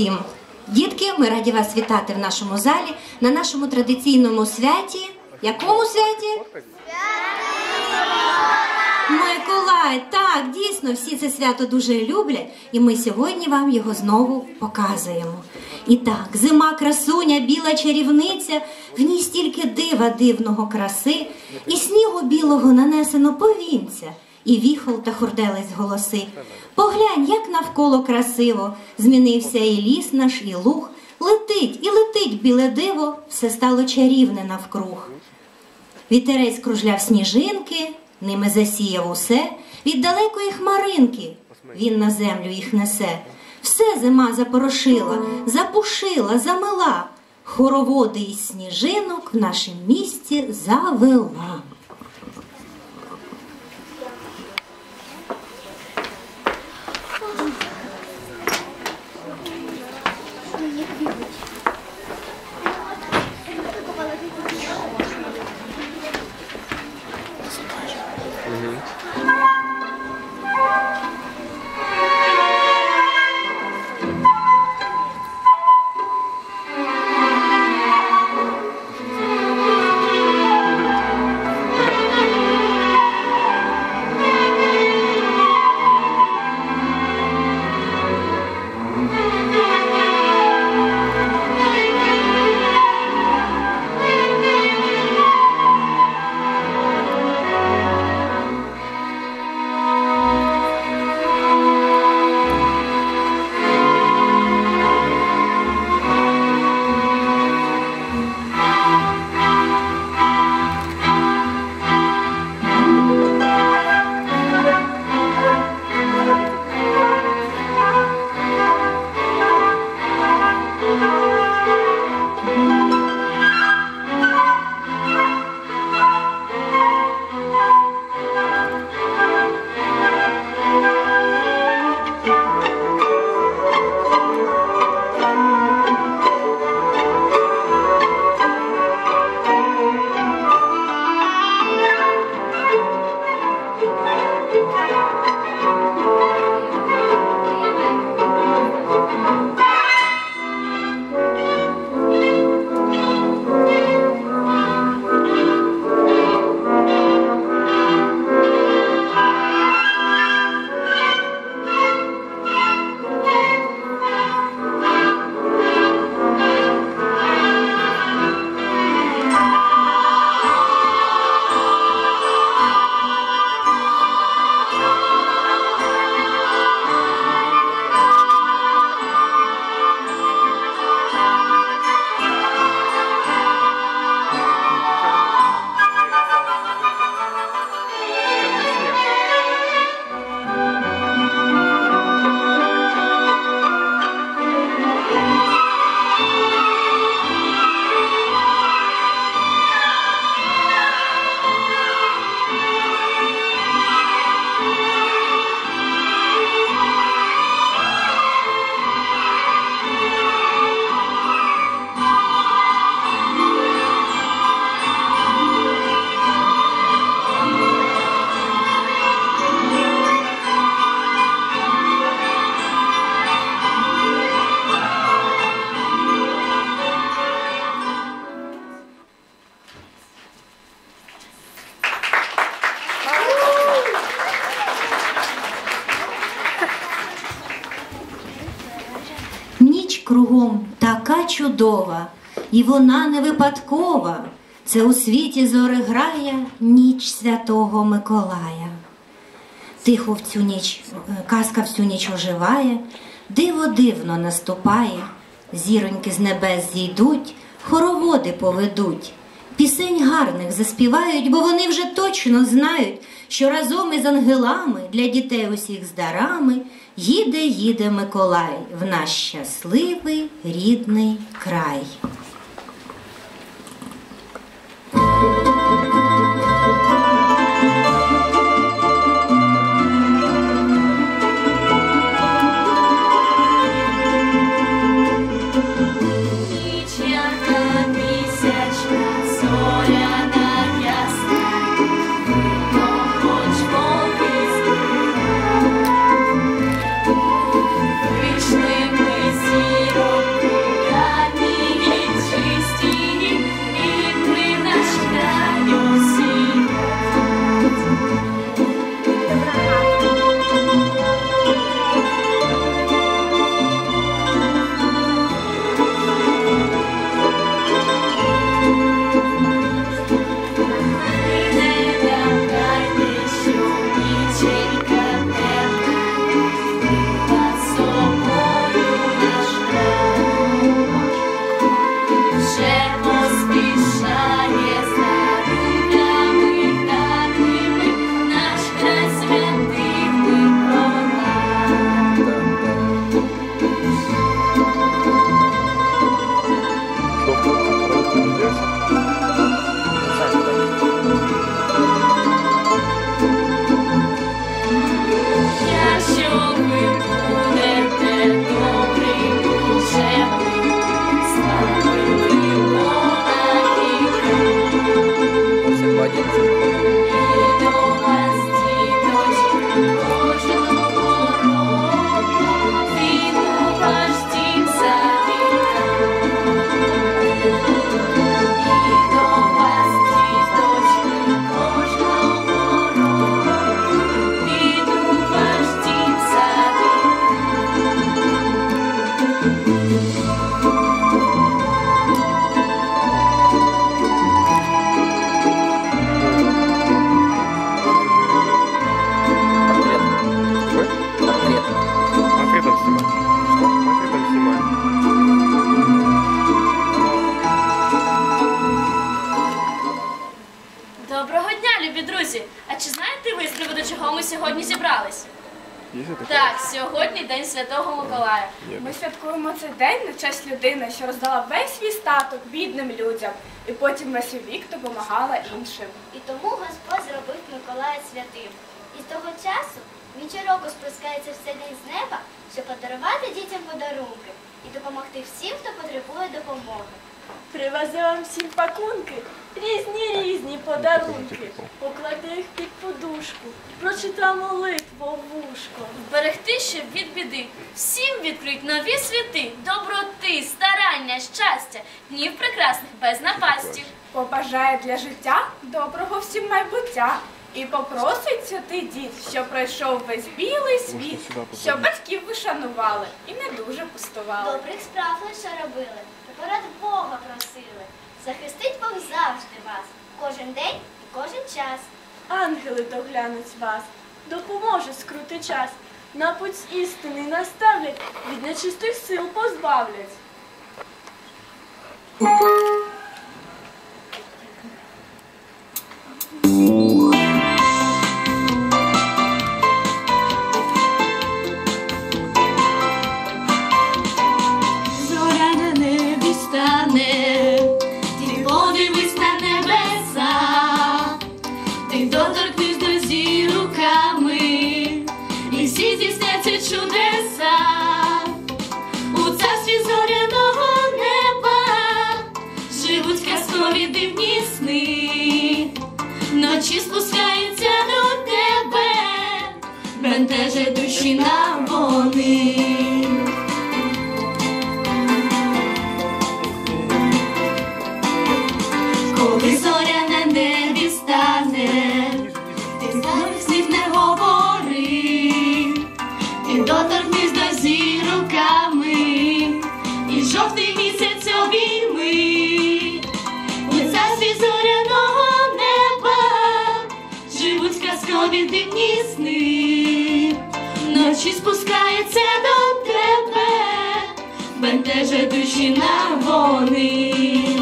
всім. Дітки, ми раді вас вітати в нашому залі на нашому традиційному святі. Якому святі? Миколай, так, дійсно, всі це свято дуже люблять, і ми сьогодні вам його знову показуємо. І так, зима красуня, біла чарівниця, в ній стільки дива дивного краси, і снігу білого нанесено повінця, і віхол та хурделець голоси. Поглянь, як навколо красиво, змінився і ліс наш, і луг. Летить і летить біле диво, все стало чарівне навкруг. Вітерець кружляв сніжинки, ними засіяв усе, від далекої хмаринки він на землю їх несе. Все зима запорошила, запушила, замила, хороводи із сніжинок в нашім місті завела. Чудова, і вона не випадкова. Це у світі зори грає ніч святого Миколая. Тихо в цю ніч, е, казка всю ніч оживає, диво дивно наступає, зіроньки з небес зійдуть, хороводи поведуть, пісень гарних заспівають, бо вони вже точно знають, що разом із ангелами для дітей усіх з дарами їде, їде Миколай в наш щасливий рідний край. Ми святкуємо цей день на честь людини, що роздала весь свій статок бідним людям, і потім весь вік допомагала іншим. І тому Господь зробив Миколая святим. І з того часу він щороку спускається в день з неба, щоб подарувати дітям подарунки і допомогти всім, хто потребує допомоги. Привезе вам всім пакунки, різні різні подарунки. Покладе їх під подушку, прочита молитву в вушко. Берегти, щоб від біди. Всім відкрить нові світи, доброти, старання, щастя, днів прекрасних без напастів. Побажає для життя доброго всім майбуття. І попросить святий дід, що пройшов весь білий світ, щоб батьків вишанували і не дуже пустували. Добрих справ лише робили, порад Бога просили. Захистить Бог завжди вас, кожен день і кожен час. Ангели доглянуть вас, допоможе скрути час. На путь істини наставлять, від нечистих сил позбавлять. Бентеже душі на вони. Коли зоря на небі стане, ти знаєш слів не говори, ти доторкнись до зі руками, і жовтий місяць обійми, у царстві зоряного неба живуть казкові дивні сни, ночі спускається до тебе, бентеже душі на вони.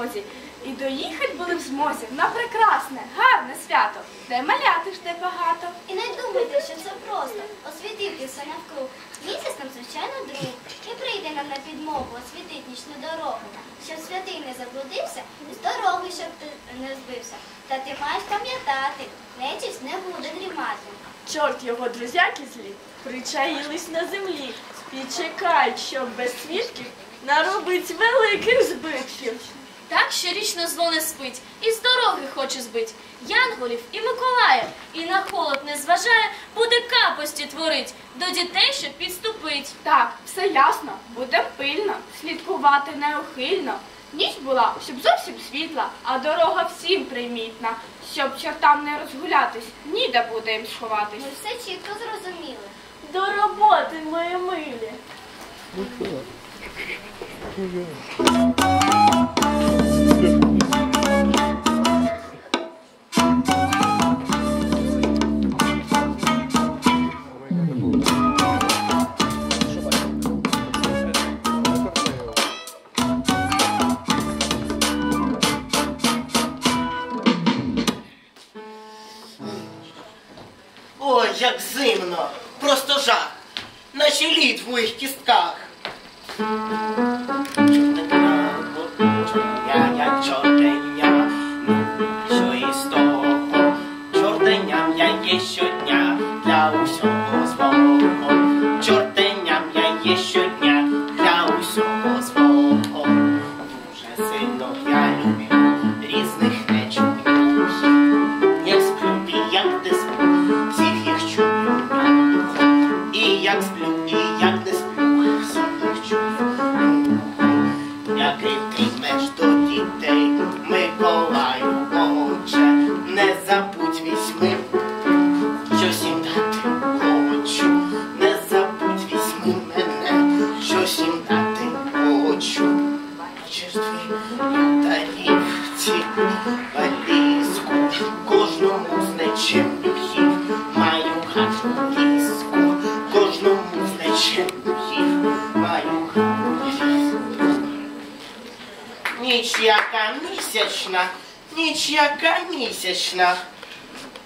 Дорозі і доїхати були в змозі на прекрасне, гарне свято, де маляти жде багато. І не думайте, що це просто освітити все навкруг. Місяць нам, звичайно, друг. І прийде нам на підмогу освітить нічну дорогу, щоб святий не заблудився, і з дороги, щоб ти не збився. Та ти маєш пам'ятати, нечість не буде дрімати. Чорт його друзяки злі, причаїлись на землі і чекають, щоб без свідків наробить великих збитків. Так щорічно зло не спить, і з дороги хоче збить. Янголів і Миколая, і на холод не зважає, буде капості творить, до дітей, щоб підступить. Так, все ясно, будем пильно, слідкувати неухильно. Ніч була, щоб зовсім світла, а дорога всім примітна, щоб чортам не розгулятись, ніде буде їм сховатись. Ми все чітко зрозуміли. До роботи, мої милі. Ой, як зимно, просто жах, наче лід в моїх кістках. Яка місячна.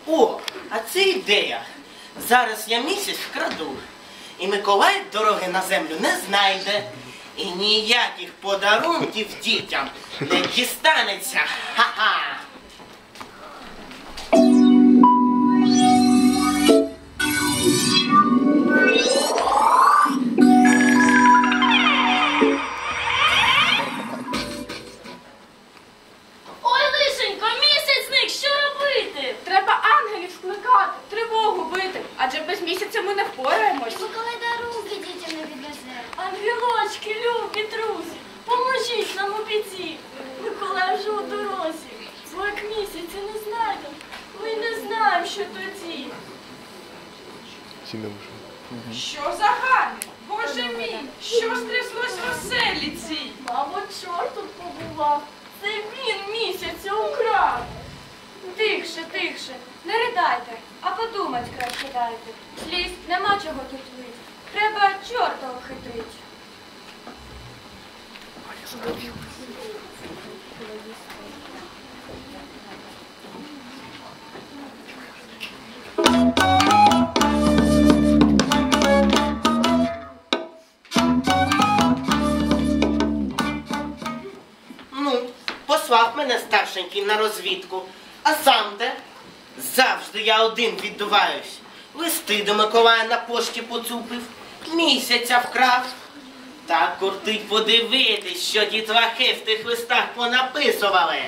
О, а це ідея. Зараз я місяць вкраду. І Миколай дороги на землю не знайде. І ніяких подарунків дітям не дістанеться. Ха-ха! Чорта обхитрить. Ну, послав мене старшенький на розвідку. А сам де? Завжди я один віддуваюсь. Листи до Миколая на пошті поцупив, місяця вкрав. Так кортить подивитись, що дітлахи в тих листах понаписували.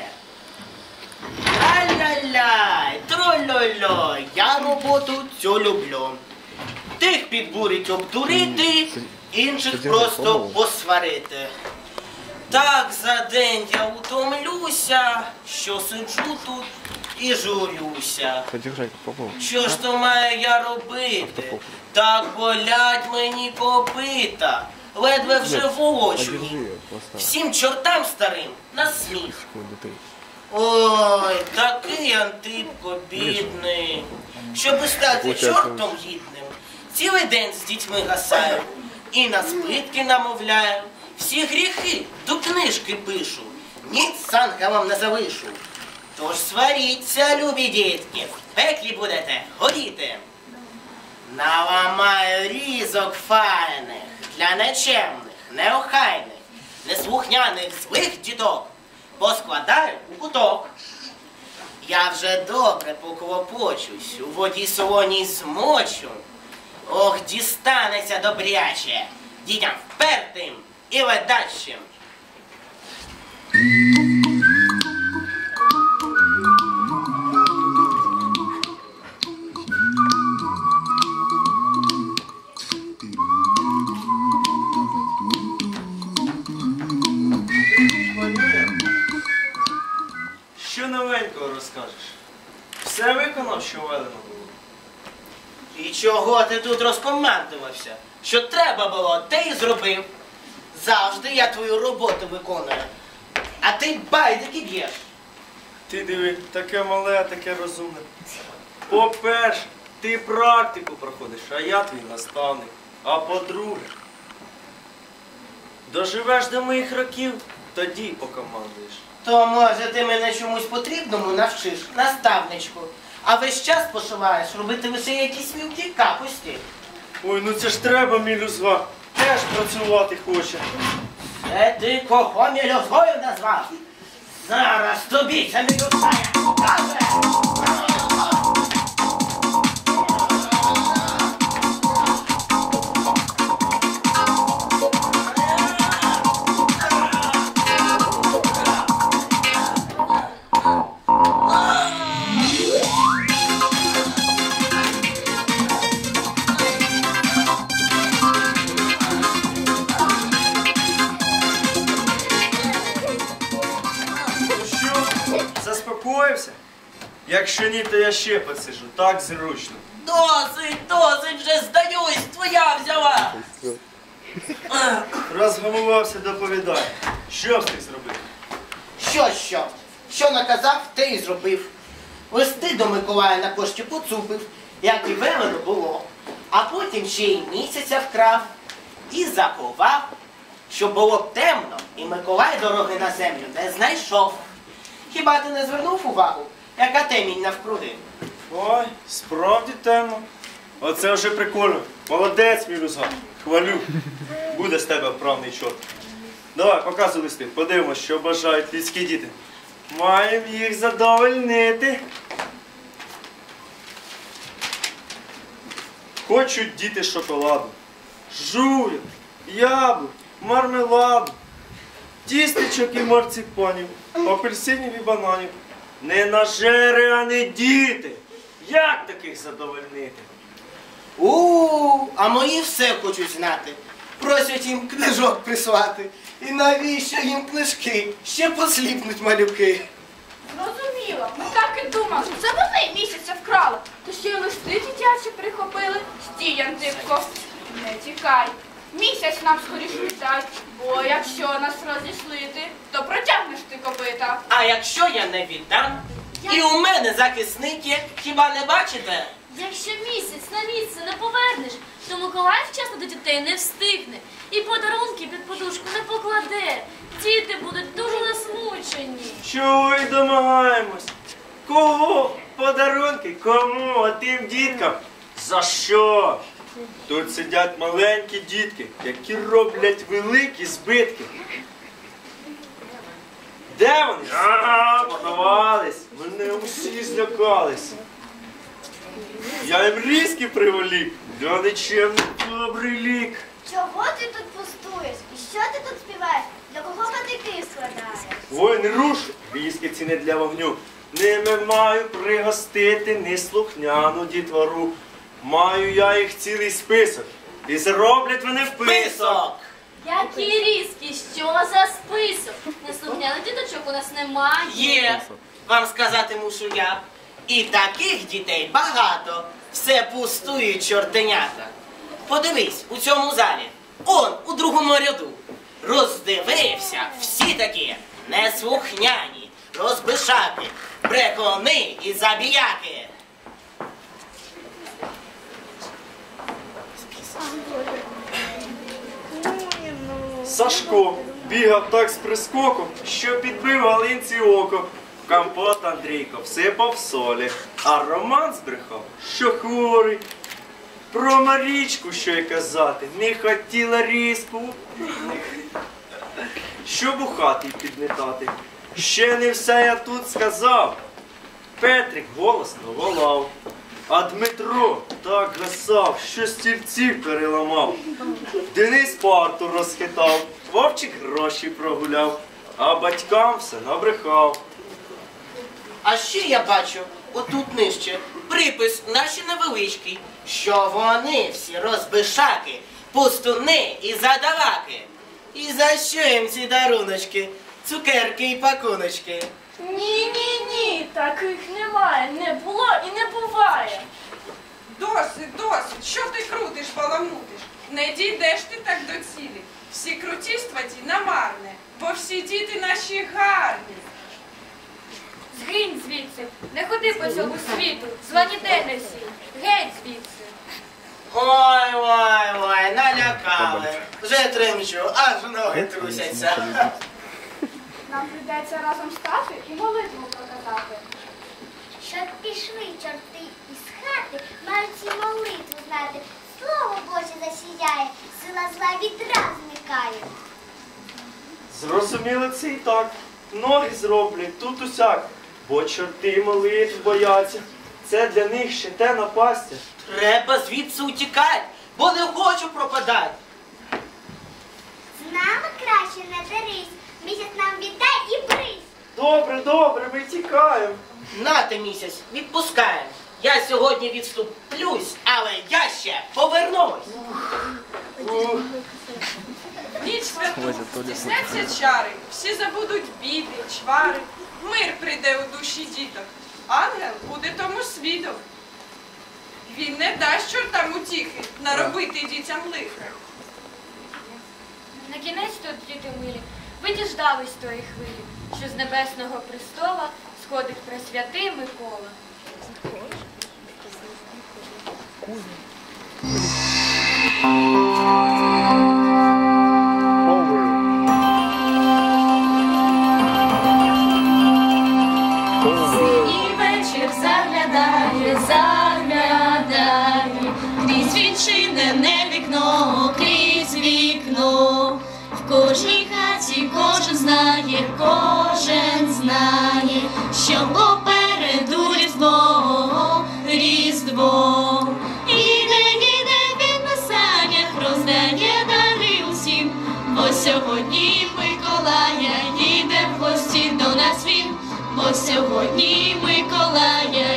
Ля-ля-ля, троль-ло-ло, я роботу цю люблю. Тих підбурить обдурити, інших просто посварити. Так за день я утомлюся, що сиджу тут і журюся. Що ж то маю я робити? Так болять мені копита, ледве вже волочу. Всім чортам старим на сміх. Ой, такий Антипко бідний. Щоби стати чортом гідним, цілий день з дітьми гасаю і на збитки намовляю. Всі гріхи до книжки пишу, ніц з ангелом не залишу. Тож сваріться, любі дітки, в пеклі будете горіти. Наламаю різок файних для нечемних, неохайних, неслухняних злих діток. Поскладаю у куток. Я вже добре поклопочусь, у воді солоній змочу. Ох, дістанеться добряче, дітям впертим і ледачим. Чого ти тут розкомандувався? Що треба було, те і зробив. Завжди я твою роботу виконую. А ти байдики б'єш. Ти диви, таке мале, таке розумне. По-перше, ти практику проходиш, а я твій наставник. А по-друге, доживеш до моїх років, тоді покомандуєш. То може ти мене чомусь потрібному навчиш, наставничку. А весь час пошиваєш робити лише якісь мілкі капості. Ой, ну це ж треба, мілюзга. Теж працювати хоче. Е ти кого мільозгою назвав? Зараз тобі ця мілюзгая покаже. Заспокоївся? Якщо ні, то я ще посижу. Так зручно. Досить, досить вже здаюсь, твоя взяла. Розгамувався, доповідай. Що встиг зробити? Що, що? Що наказав, те і зробив. Листи до Миколая на пошті поцупив, як і велено було. А потім ще й місяця вкрав і заховав, щоб було б темно, і Миколай дороги на землю не знайшов. Хіба ти не звернув увагу, яка темінь навкруги? Ой, справді темно. Оце вже прикольно. Молодець, мій Рузан. Хвалю. Буде з тебе вправний чорт. Давай, показуй листи. Подивимось, що бажають людські діти. Маємо їх задовольнити. Хочуть діти шоколаду, жують, яблук, мармеладу, тістечок і марципанів, апельсинів і бананів. Не нажери, а не діти. Як таких задовольнити? У, а мої все хочуть знати. Просять їм книжок прислати. І навіщо їм книжки? Ще посліпнуть малюки. Зрозуміло, ми так і думали. Це вони місяця вкрали. То ще й листи дитячі прихопили. Стій, Антипко, не тікай. Місяць нам скоріш віддай, бо якщо нас розіслити, то протягнеш ти копита. А якщо я не віддам? І у мене захисник є, хіба не бачите? Якщо місяць на місце не повернеш, то Миколай вчасно до дітей не встигне і подарунки під подушку не покладе. Діти будуть дуже засмучені. Чого й домагаємось? Кого? Подарунки? Кому? А Тим діткам? За що? Тут сидять маленькі дітки, які роблять великі збитки. Де вони? А, подавались. Мене усі злякались. Я їм різки приволік. Для нічим добрий лік. Чого ти тут пустуєш? І що ти тут співаєш? Для кого патики складаєш? Ой, не руш! Різки ці не для вогню. Ними маю пригостити неслухняну дітвору. Маю я їх цілий список. І зроблять вони вписок. Писок! Які різкі, що за список? Неслухняних діточок у нас немає. Є, вам сказати мушу я. І таких дітей багато. Все пустують чортенята. Подивись у цьому залі. Он у другому ряду. Роздивився всі такі неслухняні, розбишаки, брехуни і забіяки. Сашко бігав так з прискоком, що підбив галинці око. Компот Андрійко всипав солі, а Роман збрехав, що хворий. Про Марічку, що й казати, не хотіла різку, щоб у хаті підметати. Ще не все я тут сказав. Петрик голосно волав, а Дмитро так гасав, що стільців переламав. Денис парту розхитав, Вовчик гроші прогуляв, а батькам все набрехав. А ще я бачу, отут нижче, припис наші невеличкий, що вони всі розбишаки, пустуни і задаваки. І за що їм ці даруночки, цукерки і пакуночки? Ні, ні, ні, таких немає, не було і не буває. Досить, досить. Що ти крутиш, баламутиш? Не дійдеш ти так до цілі. Всі крутіства ті намарне, бо всі діти наші гарні. Згинь звідси, не ходи по цьому світу, зла ніде не сій. Геть звідси. Ой, ой, ой, налякали. Вже тремчу, аж ноги трусяться. Нам прийдеться разом стати і молитву проказати. Щоб пішли чорти із хати, мають ці молитву знати. Слово Боже засіяє, сила зла відраз зникає. Зрозуміло це і так. Ноги зроблять тут усяк, бо чорти молитв бояться. Це для них ще те напастя. Треба звідси утікати, бо не хочу пропадати. З нами краще не дерись, Місяць нам віддай і приз. Добре, добре, ми тікаємо. Нате місяць, відпускає. Я сьогодні відступлюсь, але я ще повернусь. Ух. Ніч святу, стісняться чари, всі забудуть біди, чвари. Мир прийде у душі діток. Ангел буде тому свідок. Він не дасть чортам утіхи наробити дітям лиха. На кінець тут діти милі. Ви діждались тої хвилі, що з небесного престола сходить пресвятий Микола. Кузня. знає, кожен знає, що попереду різдво, різдво, іде, іде він на санях, роздає дари усім, бо сьогодні Миколая їде в гості до нас він, бо сьогодні Миколая.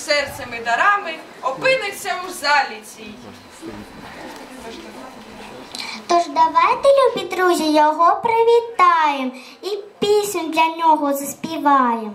серцем і дарами опиниться у залі цій. Тож давайте, любі друзі, його привітаємо і пісню для нього заспіваємо.